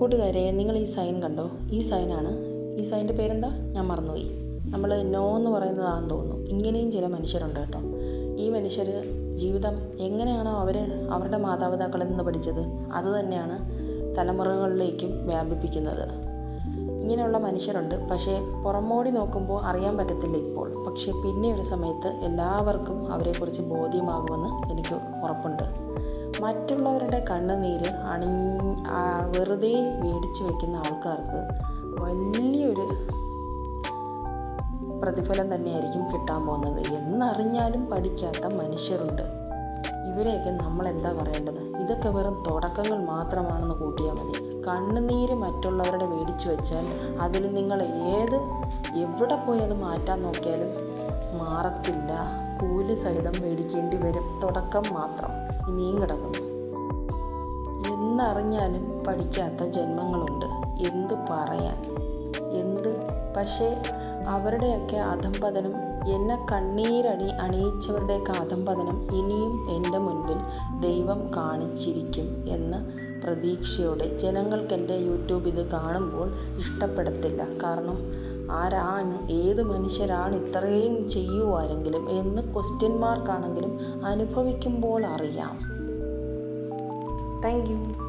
കൂട്ടുകാരെ നിങ്ങൾ ഈ സൈൻ കണ്ടോ? ഈ സൈനാണ് ഈ സൈന്റെ പേരെന്താ? ഞാൻ മറന്നുപോയി. നമ്മൾ നോ എന്ന് പറയുന്നതാണെന്ന് തോന്നുന്നു. ഇങ്ങനെയും ചില മനുഷ്യരുണ്ട് കേട്ടോ. ഈ മനുഷ്യർ ജീവിതം എങ്ങനെയാണോ അവർ അവരുടെ മാതാപിതാക്കളിൽ നിന്ന് പഠിച്ചത് അത് തന്നെയാണ് തലമുറകളിലേക്കും വ്യാപിപ്പിക്കുന്നത്. ഇങ്ങനെയുള്ള മനുഷ്യരുണ്ട്. പക്ഷേ പുറമോടി നോക്കുമ്പോൾ അറിയാൻ പറ്റത്തില്ല ഇപ്പോൾ. പക്ഷേ പിന്നെ ഒരു സമയത്ത് എല്ലാവർക്കും അവരെക്കുറിച്ച് ബോധ്യമാകുമെന്ന് എനിക്ക് ഉറപ്പുണ്ട്. മറ്റുള്ളവരുടെ കണ്ണുനീര് അണി വെറുതെ മേടിച്ചു വെക്കുന്ന ആൾക്കാർക്ക് വലിയൊരു പ്രതിഫലം തന്നെയായിരിക്കും കിട്ടാൻ പോകുന്നത്. എന്നറിഞ്ഞാലും പഠിക്കാത്ത മനുഷ്യരുണ്ട്. ഇവരെയൊക്കെ നമ്മൾ എന്താ പറയേണ്ടത്? ഇതൊക്കെ വെറും തുടക്കങ്ങൾ മാത്രമാണെന്ന് കൂട്ടിയാൽ മതി. കണ്ണുനീര് മറ്റുള്ളവരുടെ മേടിച്ചു വെച്ചാൽ അതിൽ നിങ്ങൾ ഏത് എവിടെ പോയി അത് മാറ്റാൻ നോക്കിയാലും മാറത്തില്ല. കൂലി സഹിതം മേടിക്കേണ്ടി വരും. തുടക്കം മാത്രം. ഇനിയും കിടക്കുന്നു. എന്നറിഞ്ഞാലും പഠിക്കാത്ത ജന്മങ്ങളുണ്ട്. എന്ത് പറയാൻ? എന്ത്? പക്ഷേ അവരുടെയൊക്കെ അധംപതനം എന്നെ കണ്ണീരണി അണിയിച്ചവരുടെ കാതമ്പതനം ഇനിയും എന്റെ മുൻപിൽ ദൈവം കാണിച്ചിരിക്കും എന്ന് പ്രതീക്ഷയോടെ ജനങ്ങൾക്ക് എന്റെ യൂട്യൂബ് ഇത് കാണുമ്പോൾ ഇഷ്ടപ്പെടത്തില്ല. കാരണം ആരാണ് ഏത് മനുഷ്യരാണ് ഇത്രയും ചെയ്യുവാരെങ്കിലും എന്ന് ക്വസ്റ്റ്യൻ മാർക്കാണെങ്കിലും അനുഭവിക്കുമ്പോൾ അറിയാം. Thank you